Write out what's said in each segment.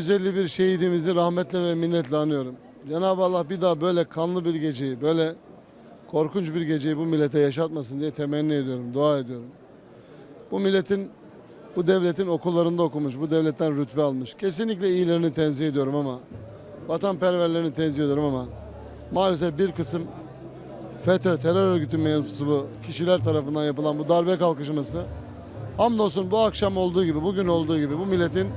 151 şehidimizi rahmetle ve minnetle anıyorum. Cenab-ı Allah bir daha böyle kanlı bir geceyi, böyle korkunç bir geceyi bu millete yaşatmasın diye temenni ediyorum, dua ediyorum. Bu milletin, bu devletin okullarında okumuş, bu devletten rütbe almış. Kesinlikle iyilerini tenzih ediyorum ama, vatanperverlerini tenzih ediyorum ama maalesef bir kısım FETÖ, terör örgütü mensubu kişiler tarafından yapılan bu darbe kalkışması hamdolsun bu akşam olduğu gibi, bugün olduğu gibi bu milletin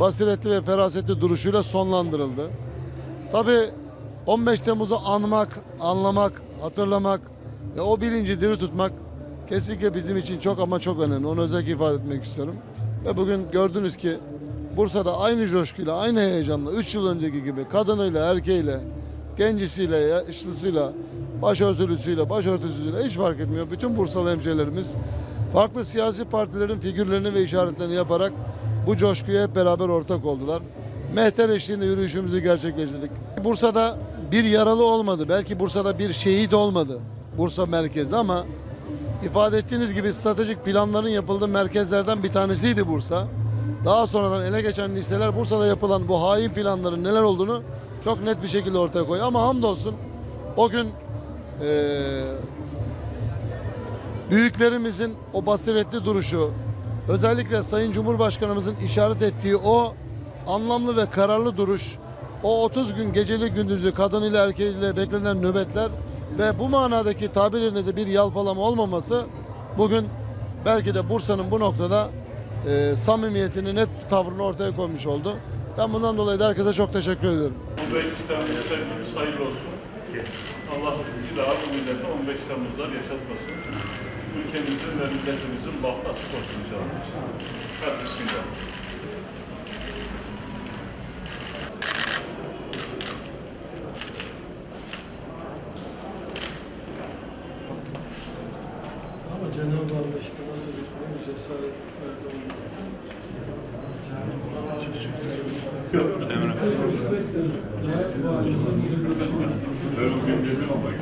basiretli ve ferasetli duruşuyla sonlandırıldı. Tabii 15 Temmuz'u anmak, anlamak, hatırlamak ve o bilinci diri tutmak kesinlikle bizim için çok ama çok önemli. Onu özellikle ifade etmek istiyorum. Ve bugün gördünüz ki Bursa'da aynı coşkuyla, aynı heyecanla 3 yıl önceki gibi kadınıyla, erkeğiyle, gencisiyle, yaşlısıyla, başörtülüsüyle, başörtüsüyle hiç fark etmiyor. Bütün Bursalı hemşehrilerimiz farklı siyasi partilerin figürlerini ve işaretlerini yaparak bu coşkuya hep beraber ortak oldular. Mehter eşliğinde yürüyüşümüzü gerçekleştirdik. Bursa'da bir yaralı olmadı. Belki Bursa'da bir şehit olmadı. Bursa merkezi ama ifade ettiğiniz gibi stratejik planların yapıldığı merkezlerden bir tanesiydi Bursa. Daha sonradan ele geçen listeler Bursa'da yapılan bu hain planların neler olduğunu çok net bir şekilde ortaya koyuyor. Ama hamdolsun o gün eee büyüklerimizin o basiretli duruşu, özellikle Sayın Cumhurbaşkanımızın işaret ettiği o anlamlı ve kararlı duruş, o 30 gün geceli gündüzü kadınıyla erkeğiyle beklenen nöbetler ve bu manadaki tabirlerinize bir yalpalama olmaması bugün belki de Bursa'nın bu noktada e, samimiyetini, net tavrını ortaya koymuş oldu. Ben bundan dolayı da herkese çok teşekkür ediyorum. 15 Temmuz sevgimiz hayırlı olsun. Allah bir daha bu millete 15 Temmuz'lar yaşatmasın. Ülkemizin ve milletimizin bahtı açık olsun inşallah. Hadi bismillah. Ama Cenab-ı Allah işte nasıl bir cesaret verdi ona. Her gün bir olmak